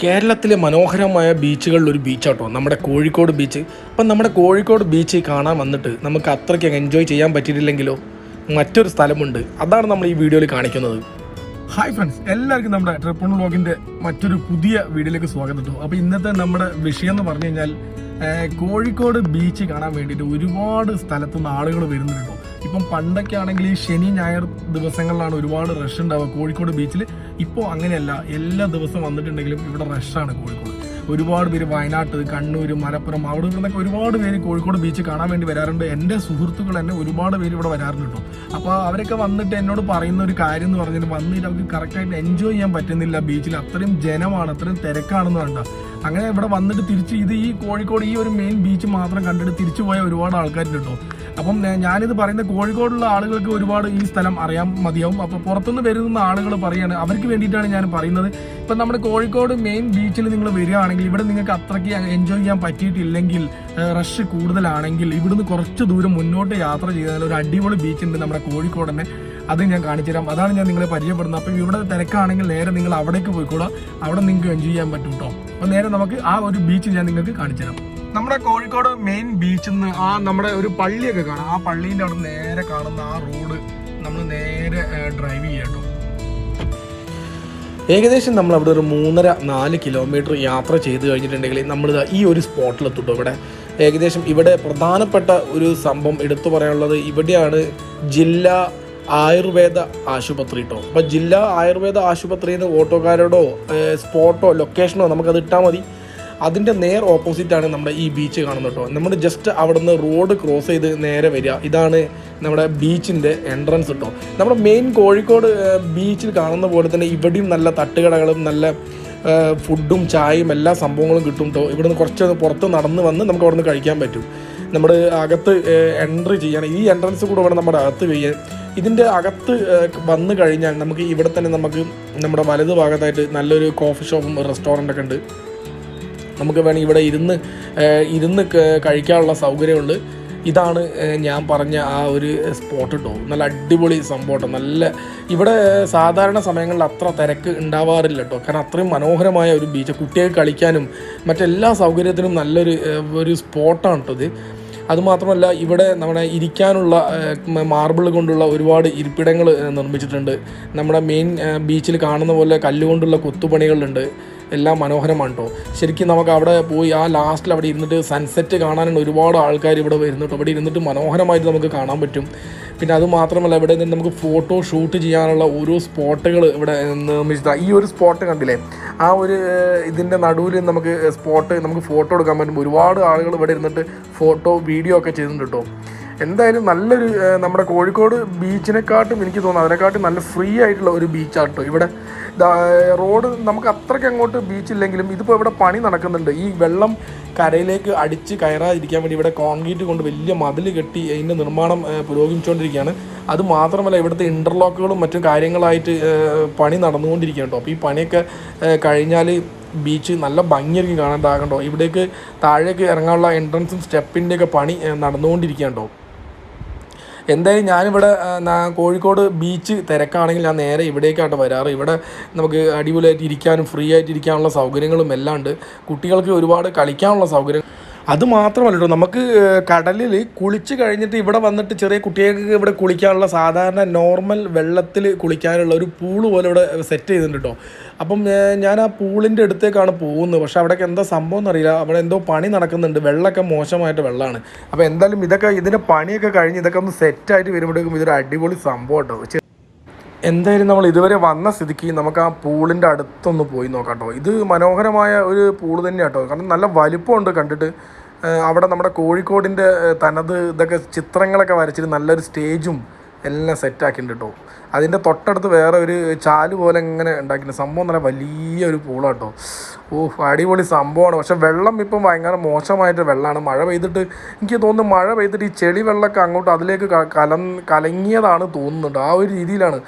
കേരളത്തിലെ മനോഹരമായ ബീച്ചുകളിൽ ഒരു ബീച്ചാട്ടോ. നമ്മുടെ കോഴിക്കോട് ബീച്ച്. അപ്പം നമ്മുടെ കോഴിക്കോട് ബീച്ച് കാണാൻ വന്നിട്ട് നമുക്ക് അത്രയ്ക്ക് എൻജോയ് ചെയ്യാൻ പറ്റിയിട്ടില്ലെങ്കിലോ? മറ്റൊരു സ്ഥലമുണ്ട്. അതാണ് നമ്മൾ ഈ വീഡിയോയിൽ കാണിക്കുന്നത്. ഹായ് ഫ്രണ്ട്സ് എല്ലാവർക്കും നമ്മുടെ ട്രിപ്പൺ വ്ളോഗിന്റെ മറ്റൊരു പുതിയ വീഡിയോയിലേക്ക് സ്വാഗതം അപ്പോൾ ഇന്നത്തെ നമ്മുടെ വിഷയം എന്ന് പറഞ്ഞു കഴിഞ്ഞാൽ കോഴിക്കോട് ബീച്ച് കാണാൻ വേണ്ടിയിട്ട് ഒരുപാട് സ്ഥലത്തുനിന്ന് ആളുകൾ വരുന്നുണ്ട് ഇപ്പം പണ്ടൊക്കെ ആണെങ്കിൽ ഈ ശനി ഞായർ ദിവസങ്ങളിലാണ് ഒരുപാട് റഷ് ഉണ്ടാവുക. കോഴിക്കോട് ബീച്ചിൽ ഇപ്പോൾ അങ്ങനെയല്ല. എല്ലാ ദിവസവും വന്നിട്ടുണ്ടെങ്കിലും ഇവിടെ റഷാണ് കോഴിക്കോട്. ഒരുപാട് പേര് വയനാട്ട് കണ്ണൂർ മലപ്പുറം അവിടെ നിന്നൊക്കെ ഒരുപാട് പേര് കോഴിക്കോട് ബീച്ച് കാണാൻ വേണ്ടി വരാറുണ്ട്. എന്റെ സുഹൃത്തുക്കൾ തന്നെ ഒരുപാട് പേര് ഇവിടെ വരാറുണ്ട് കേട്ടോ. അപ്പോൾ അവരൊക്കെ വന്നിട്ട് എന്നോട് പറയുന്ന ഒരു കാര്യം എന്ന് പറഞ്ഞാൽ വന്നിട്ട് അവർക്ക് കറക്റ്റായിട്ട് എൻജോയ് ചെയ്യാൻ പറ്റുന്നില്ല ബീച്ചിൽ അത്രയും ജനമാണ് അത്രയും തിരക്കാണെന്ന് കണ്ട അങ്ങനെ ഇവിടെ വന്നിട്ട് തിരിച്ച് ഇത് ഈ കോഴിക്കോട് ഈ ഒരു മെയിൻ ബീച്ച് മാത്രം കണ്ടിട്ട് തിരിച്ചു പോയ ഒരുപാട് ആൾക്കാരുണ്ട് കേട്ടോ. അപ്പം ഞാനിത് പറയുന്ന കോഴിക്കോടുള്ള ആളുകൾക്ക് ഒരുപാട് ഈ സ്ഥലം അറിയാൻ മതിയാവും. അപ്പോൾ പുറത്തുനിന്ന് വരുന്ന ആളുകൾ പറയാണ് അവർക്ക് വേണ്ടിയിട്ടാണ് ഞാൻ പറയുന്നത്. ഇപ്പം നമ്മുടെ കോഴിക്കോട് മെയിൻ ബീച്ചിൽ നിങ്ങൾ വരികയാണെങ്കിൽ ഇവിടെ നിങ്ങൾക്ക് അത്രയ്ക്ക് എൻജോയ് ചെയ്യാൻ പറ്റിയിട്ടില്ലെങ്കിൽ റഷ് കൂടുതലാണെങ്കിൽ ഇവിടുന്ന് കുറച്ച് ദൂരം മുന്നോട്ട് യാത്ര ചെയ്താൽ ഒരു അടിപൊളി ബീച്ച് ഉണ്ട് നമ്മുടെ കോഴിക്കോട് തന്നെ അത് ഞാൻ കാണിച്ചു തരാം. അതാണ് ഞാൻ നിങ്ങളെ പരിചയപ്പെടുന്നത്. അപ്പം ഇവിടെ തിരക്കാണെങ്കിൽ നേരെ നിങ്ങൾ അവിടേക്ക് പോയിക്കോളാം അവിടെ നിങ്ങൾക്ക് എൻജോയ് ചെയ്യാൻ പറ്റും കേട്ടോ അപ്പം നേരെ നമുക്ക് ആ ഒരു ബീച്ച് ഞാൻ നിങ്ങൾക്ക് കാണിച്ചു തരാം. നമ്മുടെ കോഴിക്കോട് മെയിൻ ബീച്ചിൽ നിന്ന് ആ നമ്മുടെ ഒരു പള്ളിയൊക്കെ കാണാം. ആ പള്ളീന്റെ അവിടെ നേരെ കാണുന്ന ആ റോഡ് നമ്മൾ നേരെ ഡ്രൈവ് ചെയ്യാട്ടോ ഏകദേശം നമ്മൾ അവിടെ ഒരു മൂന്നര നാല് കിലോമീറ്റർ യാത്ര ചെയ്ത് കഴിഞ്ഞിട്ടുണ്ടെങ്കിൽ നമ്മൾ ഈ ഒരു സ്പോട്ടിലെത്തുട്ടോ ഇവിടെ. ഏകദേശം ഇവിടെ പ്രധാനപ്പെട്ട ഒരു സംഭവം എടുത്തു പറയാനുള്ളത് ഇവിടെയാണ് ജില്ലാ ആയുർവേദ ആശുപത്രി കേട്ടോ അപ്പോൾ ജില്ലാ ആയുർവേദ ആശുപത്രിയിൽ നിന്ന് ഓട്ടോക്കാരോടോ സ്പോട്ടോ ലൊക്കേഷനോ നമുക്കത് ഇട്ടാൽ മതി. അതിന്റെ നേർ ഓപ്പോസിറ്റാണ് നമ്മുടെ ഈ ബീച്ച് കാണുന്നത് കേട്ടോ. നമ്മൾ ജസ്റ്റ് അവിടുന്ന് റോഡ് ക്രോസ് ചെയ്ത് നേരെ വരിക. ഇതാണ് നമ്മുടെ ബീച്ചിന്റെ എൻട്രൻസ് കേട്ടോ. നമ്മുടെ മെയിൻ കോഴിക്കോട് ബീച്ചിൽ കാണുന്ന പോലെ തന്നെ ഇവിടെയും നല്ല തട്ടുകടകളും നല്ല ഫുഡും ചായയും എല്ലാ സംഭവങ്ങളും കിട്ടും കേട്ടോ. ഇവിടുന്ന് കുറച്ച് പുറത്ത് നടന്ന് വന്ന് നമുക്ക് അവിടുന്ന് കഴിക്കാൻ പറ്റും. നമ്മൾ അകത്ത് എൻട്രി ചെയ്യണം. ഈ എൻട്രൻസ് കൂടെ വേണം നമ്മുടെ അകത്ത് ചെയ്യാൻ ഇതിന്റെ അകത്ത് വന്ന് കഴിഞ്ഞാൽ നമുക്ക് ഇവിടെ തന്നെ നമുക്ക് നമ്മുടെ വലത് ഭാഗത്തായിട്ട് നല്ലൊരു കോഫി ഷോപ്പും റെസ്റ്റോറന്റ് ഒക്കെ ഉണ്ട്. നമുക്ക് വേണമെങ്കിൽ ഇവിടെ ഇരുന്ന് ഇരുന്ന് കഴിക്കാനുള്ള സൗകര്യമുണ്ട്. ഇതാണ് ഞാൻ പറഞ്ഞ ആ ഒരു സ്പോട്ട് കേട്ടോ നല്ല അടിപൊളി സംഭവം നല്ല ഇവിടെ സാധാരണ സമയങ്ങളിൽ അത്ര തിരക്ക് ഉണ്ടാവാറില്ല കേട്ടോ കാരണം അത്രയും മനോഹരമായ ഒരു ബീച്ച് കുട്ടികൾക്ക് കളിക്കാനും മറ്റെല്ലാ സൗകര്യത്തിനും നല്ലൊരു ഒരു സ്പോട്ടാണ് കേട്ടോ ഇത്. അതുമാത്രമല്ല ഇവിടെ നമ്മുടെ ഇരിക്കാനുള്ള മാർബിൾ കൊണ്ടുള്ള ഒരുപാട് ഇരിപ്പിടങ്ങൾ നിർമ്മിച്ചിട്ടുണ്ട്. നമ്മുടെ മെയിൻ ബീച്ചിൽ കാണുന്ന പോലെ കല്ലുകൊണ്ടുള്ള കൊത്തുപണികളുണ്ട്. എല്ലാം മനോഹരമാണ് കേട്ടോ ശരിക്കും നമുക്ക് അവിടെ പോയി ആ ലാസ്റ്റിൽ അവിടെ ഇരുന്നിട്ട് സൺസെറ്റ് കാണാനുള്ള ഒരുപാട് ആൾക്കാർ ഇവിടെ വരുന്നുണ്ട് അവിടെ ഇരുന്നിട്ട് മനോഹരമായിട്ട് നമുക്ക് കാണാൻ പറ്റും. പിന്നെ അത് മാത്രമല്ല ഇവിടെ നിന്ന് നമുക്ക് ഫോട്ടോ ഷൂട്ട് ചെയ്യാനുള്ള ഓരോ സ്പോട്ടുകൾ ഇവിടെ നിർമ്മിച്ചതാണ് ഈ ഒരു സ്പോട്ട് കണ്ടില്ലേ? ആ ഒരു ഇതിന്റെ നടുവിൽ നമുക്ക് സ്പോട്ട് നമുക്ക് ഫോട്ടോ എടുക്കാൻ പറ്റും. ഒരുപാട് ആളുകൾ ഇവിടെ ഇരുന്നിട്ട് ഫോട്ടോ വീഡിയോ ഒക്കെ ചെയ്തിട്ടുണ്ട് കേട്ടോ എന്തായാലും നല്ലൊരു നമ്മുടെ കോഴിക്കോട് ബീച്ചിനെക്കാട്ടും എനിക്ക് തോന്നുന്നു അതിനെക്കാട്ടും നല്ല ഫ്രീ ആയിട്ടുള്ള ഒരു ബീച്ചാണ് കേട്ടോ ഇവിടെ റോഡ് നമുക്ക് അത്രയ്ക്ക് അങ്ങോട്ട് ബീച്ചില്ലെങ്കിലും ഇതിപ്പോൾ ഇവിടെ പണി നടക്കുന്നുണ്ട്. ഈ വെള്ളം കരയിലേക്ക് അടിച്ച് കയറാതിരിക്കാൻ വേണ്ടി ഇവിടെ കോൺക്രീറ്റ് കൊണ്ട് വലിയ മതിൽ കെട്ടി അതിന്റെ നിർമ്മാണം പുരോഗമിച്ചുകൊണ്ടിരിക്കുകയാണ്. അത് മാത്രമല്ല ഇവിടുത്തെ ഇന്റർലോക്കുകളും മറ്റു കാര്യങ്ങളായിട്ട് പണി നടന്നുകൊണ്ടിരിക്കുകയാണ് കേട്ടോ. അപ്പോൾ ഈ പണിയൊക്കെ കഴിഞ്ഞാൽ ബീച്ച് നല്ല ഭംഗിയായിരിക്കും കാണാൻ താകണ്ടോ ഇവിടേക്ക് താഴേക്ക് ഇറങ്ങാനുള്ള എൻട്രൻസും സ്റ്റെപ്പിന്റെയൊക്കെ പണി നടന്നുകൊണ്ടിരിക്കുകയാണ് കേട്ടോ. എന്തായാലും ഞാനിവിടെ കോഴിക്കോട് ബീച്ച് തിരക്കാണെങ്കിൽ ഞാൻ നേരെ ഇവിടേക്കായിട്ട് വരാറ്. ഇവിടെ നമുക്ക് അടിപൊളിയായിട്ട് ഇരിക്കാനും ഫ്രീ ആയിട്ട് ഇരിക്കാനുള്ള സൗകര്യങ്ങളും എല്ലാം ഉണ്ട്. കുട്ടികൾക്ക് ഒരുപാട് കളിക്കാനുള്ള സൗകര്യം അത് മാത്രമല്ല നമുക്ക് കടലിൽ കുളിച്ച് കഴിഞ്ഞിട്ട് ഇവിടെ വന്നിട്ട് ചെറിയ കുട്ടികൾക്ക് ഇവിടെ കുളിക്കാനുള്ള സാധാരണ നോർമൽ വെള്ളത്തിൽ കുളിക്കാനുള്ള ഒരു പൂൾ പോലെ ഇവിടെ സെറ്റ് ചെയ്തിട്ടുണ്ട്? കേട്ടോ അപ്പം ഞാൻ ആ പൂളിന്റെ അടുത്തേക്കാണ് പോകുന്നത്. പക്ഷെ അവിടെയൊക്കെ എന്താ സംഭവം എന്നറിയില്ല. അവിടെ എന്തോ പണി നടക്കുന്നുണ്ട്. വെള്ളമൊക്കെ മോശമായിട്ട് വെള്ളമാണ്. അപ്പോൾ എന്തായാലും ഇതൊക്കെ ഇതിന്റെ പണിയൊക്കെ കഴിഞ്ഞ് ഇതൊക്കെ ഒന്ന് സെറ്റായിട്ട് വരുമ്പോഴേക്കും ഇതൊരു അടിപൊളി സംഭവം കേട്ടോ. എന്തായാലും നമ്മൾ ഇതുവരെ വന്ന സ്ഥിതിക്ക് നമുക്ക് ആ പൂളിന്റെ അടുത്തൊന്ന് പോയി നോക്കാം കേട്ടോ. ഇത് മനോഹരമായ ഒരു പൂൾ തന്നെയാണ് കേട്ടോ. കാരണം നല്ല വലിപ്പമുണ്ട് കണ്ടിട്ട്. അവിടെ നമ്മുടെ കോഴിക്കോടിന്റെ തനത് ഇതൊക്കെ ചിത്രങ്ങളൊക്കെ വരച്ചിട്ട് നല്ലൊരു സ്റ്റേജും എല്ലാം സെറ്റാക്കിയിട്ടുണ്ട് കേട്ടോ അതിന്റെ തൊട്ടടുത്ത് വേറെ ഒരു ചാൽ പോലെ ഇങ്ങനെ ഉണ്ടാക്കിയിട്ടുണ്ട്. സംഭവം നല്ല വലിയൊരു കേട്ടോ ഓ അടിപൊളി സംഭവമാണ്. പക്ഷെ വെള്ളം ഇപ്പം ഭയങ്കര മോശമായിട്ട് വെള്ളമാണ് മഴ പെയ്തിട്ട് എനിക്ക് തോന്നുന്നു മഴ പെയ്തിട്ട് ഈ ചെളി വെള്ളമൊക്കെ അങ്ങോട്ട് അതിലേക്ക് കലം കലങ്ങിയതാണ് തോന്നുന്നുണ്ട്. ആ ഒരു രീതിയിലാണ്.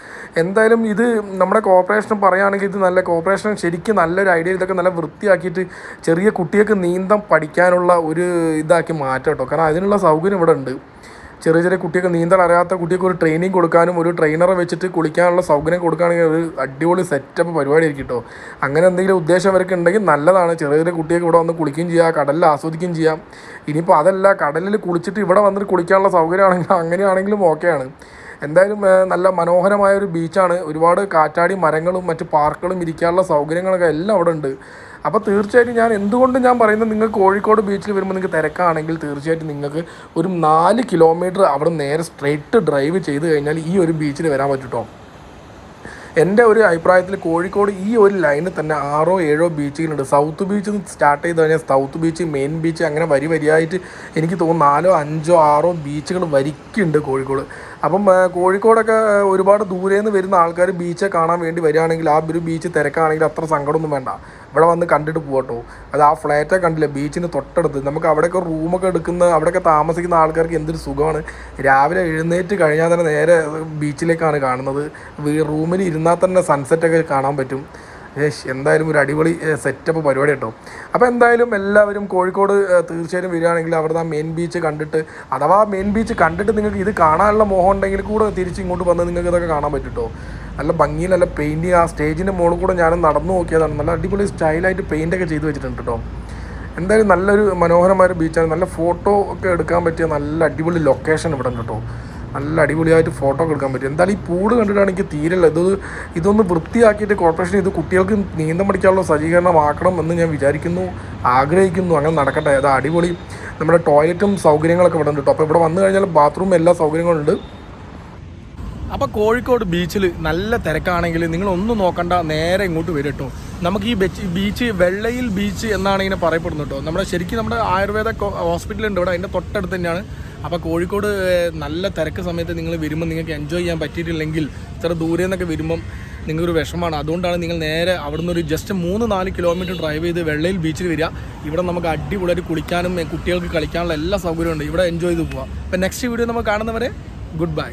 എന്തായാലും ഇത് നമ്മുടെ കോർപ്പറേഷൻ പറയുകയാണെങ്കിൽ ഇത് നല്ല കോർപ്പറേഷൻ ശരിക്കും നല്ലൊരു ഐഡിയ ഇതൊക്കെ നല്ല വൃത്തിയാക്കിയിട്ട് ചെറിയ കുട്ടികൾക്ക് നീന്തം പഠിക്കാനുള്ള ഒരു ഇതാക്കി മാറ്റാം കേട്ടോ കാരണം അതിനുള്ള സൗകര്യം ഇവിടെ ഉണ്ട്. ചെറിയ ചെറിയ കുട്ടിയൊക്കെ നീന്തൽ അറിയാത്ത കുട്ടിയൊക്കെ ഒരു ട്രെയിനിങ് കൊടുക്കാനും ഒരു ട്രെയിനറെ വെച്ചിട്ട് കുളിക്കാനുള്ള സൗകര്യം കൊടുക്കുകയാണെങ്കിൽ ഒരു അടിപൊളി സെറ്റപ്പ് പരിപാടി ആയിരിക്കും കേട്ടോ അങ്ങനെ എന്തെങ്കിലും ഉദ്ദേശം അവർക്ക് ഉണ്ടെങ്കിൽ നല്ലതാണ്. ചെറിയ ചെറിയ കുട്ടിയൊക്കെ ഇവിടെ വന്ന് കുളിക്കുകയും ചെയ്യാം കടലിൽ ആസ്വദിക്കുകയും ചെയ്യാം. ഇനിയിപ്പോൾ അതല്ല കടലിൽ കുളിച്ചിട്ട് ഇവിടെ വന്നിട്ട് കുളിക്കാനുള്ള സൗകര്യമാണെങ്കിൽ അങ്ങനെയാണെങ്കിലും ഓക്കെയാണ് എന്തായാലും നല്ല മനോഹരമായ ഒരു ബീച്ചാണ്. ഒരുപാട് കാറ്റാടി മരങ്ങളും മറ്റ് പാർക്കുകളും ഇരിക്കാനുള്ള സൗകര്യങ്ങളൊക്കെ എല്ലാം അവിടെ ഉണ്ട്. അപ്പോൾ തീർച്ചയായിട്ടും ഞാൻ എന്തുകൊണ്ട് ഞാൻ പറയുന്നത് നിങ്ങൾ കോഴിക്കോട് ബീച്ചിൽ വരുമ്പോൾ നിങ്ങൾക്ക് തിരക്കാണെങ്കിൽ തീർച്ചയായിട്ടും നിങ്ങൾക്ക് ഒരു നാല് കിലോമീറ്റർ അവിടെ നേരെ സ്ട്രെയിറ്റ് ഡ്രൈവ് ചെയ്ത് കഴിഞ്ഞാൽ ഈ ഒരു ബീച്ചിൽ വരാൻ പറ്റും എന്റെ ഒരു അഭിപ്രായത്തിൽ കോഴിക്കോട് ഈ ഒരു ലൈനിൽ തന്നെ ആറോ ഏഴോ ബീച്ചുകളുണ്ട് സൗത്ത് ബീച്ച് സ്റ്റാർട്ട് ചെയ്ത് കഴിഞ്ഞാൽ സൗത്ത് ബീച്ച് മെയിൻ ബീച്ച് അങ്ങനെ വരി വരിയായിട്ട് എനിക്ക് തോന്നുന്നു നാലോ അഞ്ചോ ആറോ ബീച്ചുകൾ വരിക്കുണ്ട് കോഴിക്കോട്. അപ്പം കോഴിക്കോടൊക്കെ ഒരുപാട് ദൂരെ നിന്ന് വരുന്ന ആൾക്കാർ ബീച്ചെ കാണാൻ വേണ്ടി വരികയാണെങ്കിൽ ആ ഒരു ബീച്ച് തിരക്കാണെങ്കിൽ അത്ര സങ്കടമൊന്നും വേണ്ട. ഇവിടെ വന്ന് കണ്ടിട്ട് പോകട്ടോ അത് ആ ഫ്ലാറ്റൊക്കെ കണ്ടില്ല? ബീച്ചിന് തൊട്ടടുത്ത്. നമുക്ക് അവിടെയൊക്കെ റൂമൊക്കെ എടുക്കുന്ന അവിടെയൊക്കെ താമസിക്കുന്ന ആൾക്കാർക്ക് എന്തൊരു സുഖമാണ്. രാവിലെ എഴുന്നേറ്റ് കഴിഞ്ഞാൽ തന്നെ നേരെ ബീച്ചിലേക്കാണ് കാണുന്നത്. റൂമിൽ ഇരുന്നാൽ തന്നെ സൺസെറ്റൊക്കെ കാണാൻ പറ്റും. ഏഷ് എന്തായാലും ഒരു അടിപൊളി സെറ്റപ്പ് പരിപാടി കേട്ടോ. അപ്പോൾ എന്തായാലും എല്ലാവരും കോഴിക്കോട് തീർച്ചയായും വരികയാണെങ്കിൽ അവിടെ ആ മെയിൻ ബീച്ച് കണ്ടിട്ട് അഥവാ മെയിൻ ബീച്ച് കണ്ടിട്ട് നിങ്ങൾക്ക് ഇത് കാണാനുള്ള മോഹം ഉണ്ടെങ്കിൽ കൂടെ തിരിച്ച് ഇങ്ങോട്ട് വന്ന് നിങ്ങൾക്ക് ഇതൊക്കെ കാണാൻ പറ്റും കേട്ടോ നല്ല ഭംഗിയിൽ നല്ല പെയിന്റിങ് ആ സ്റ്റേജിന്റെ മുകളിൽ കൂടെ ഞാൻ നടന്നു നോക്കിയതാണ്. നല്ല അടിപൊളി സ്റ്റൈലായിട്ട് പെയിന്റൊക്കെ ചെയ്ത് വെച്ചിട്ടുണ്ട് കേട്ടോ എന്തായാലും നല്ലൊരു മനോഹരമായ ബീച്ചാണ് നല്ല ഫോട്ടോ ഒക്കെ എടുക്കാൻ പറ്റിയ നല്ല അടിപൊളി ലൊക്കേഷൻ ഇവിടെ ഉണ്ട് കേട്ടോ നല്ല അടിപൊളിയായിട്ട് ഫോട്ടോ ഒക്കെ എടുക്കാൻ പറ്റും എന്തായാലും ഈ പൂട് കണ്ടിട്ടാണ് എനിക്ക് തീരല്ല ഇത് ഇതൊന്ന് വൃത്തിയാക്കിയിട്ട് കോർപ്പറേഷൻ ഇത് കുട്ടികൾക്ക് നീന്തം പഠിക്കാനുള്ള സജ്ജീകരണമാക്കണം എന്ന് ഞാൻ വിചാരിക്കുന്നു ആഗ്രഹിക്കുന്നു. അങ്ങനെ നടക്കട്ടെ. അത് അടിപൊളി. നമ്മുടെ ടോയ്ലറ്റും സൗകര്യങ്ങളൊക്കെ ഇവിടെ ഉണ്ട് കേട്ടോ അപ്പോൾ ഇവിടെ വന്നു കഴിഞ്ഞാൽ ബാത്റൂം എല്ലാ സൗകര്യങ്ങളും ഉണ്ട്. അപ്പോൾ കോഴിക്കോട് ബീച്ചിൽ നല്ല തിരക്കാണെങ്കിൽ നിങ്ങൾ ഒന്നും നോക്കണ്ട നേരെ ഇങ്ങോട്ട് വരും കേട്ടോ. നമുക്ക് ഈ ബെച്ച് വെള്ളയിൽ ബീച്ച് എന്നാണ് ഇങ്ങനെ പറയപ്പെടുന്നത് കേട്ടോ. നമ്മുടെ ശരിക്കും നമ്മുടെ ആയുർവേദ ഹോസ്പിറ്റൽ ഉണ്ട് ഇവിടെ അതിന്റെ തൊട്ടടുത്ത് തന്നെയാണ്. അപ്പോൾ കോഴിക്കോട് നല്ല തിരക്ക് സമയത്ത് നിങ്ങൾ വരുമ്പോൾ നിങ്ങൾക്ക് എൻജോയ് ചെയ്യാൻ പറ്റിയിട്ടില്ലെങ്കിൽ ഇത്ര ദൂരെ നിന്നൊക്കെ വരുമ്പം നിങ്ങൾക്കൊരു വിഷമമാണ്. അതുകൊണ്ടാണ് നിങ്ങൾ നേരെ അവിടുന്ന് ഒരു ജസ്റ്റ് മൂന്ന് നാല് കിലോമീറ്റർ ഡ്രൈവ് ചെയ്ത് വെള്ളയിൽ ബീച്ചിൽ വരിക. ഇവിടെ നമുക്ക് അടിപൊളിയായിട്ട് കുളിക്കാനും കുട്ടികൾക്ക് കളിക്കാനുള്ള എല്ലാ സൗകര്യവും ഉണ്ട്. ഇവിടെ എൻജോയ് ചെയ്ത് പോവാം. അപ്പോൾ നെക്സ്റ്റ് വീഡിയോ നമ്മൾ കാണുന്നവരെ ഗുഡ് ബൈ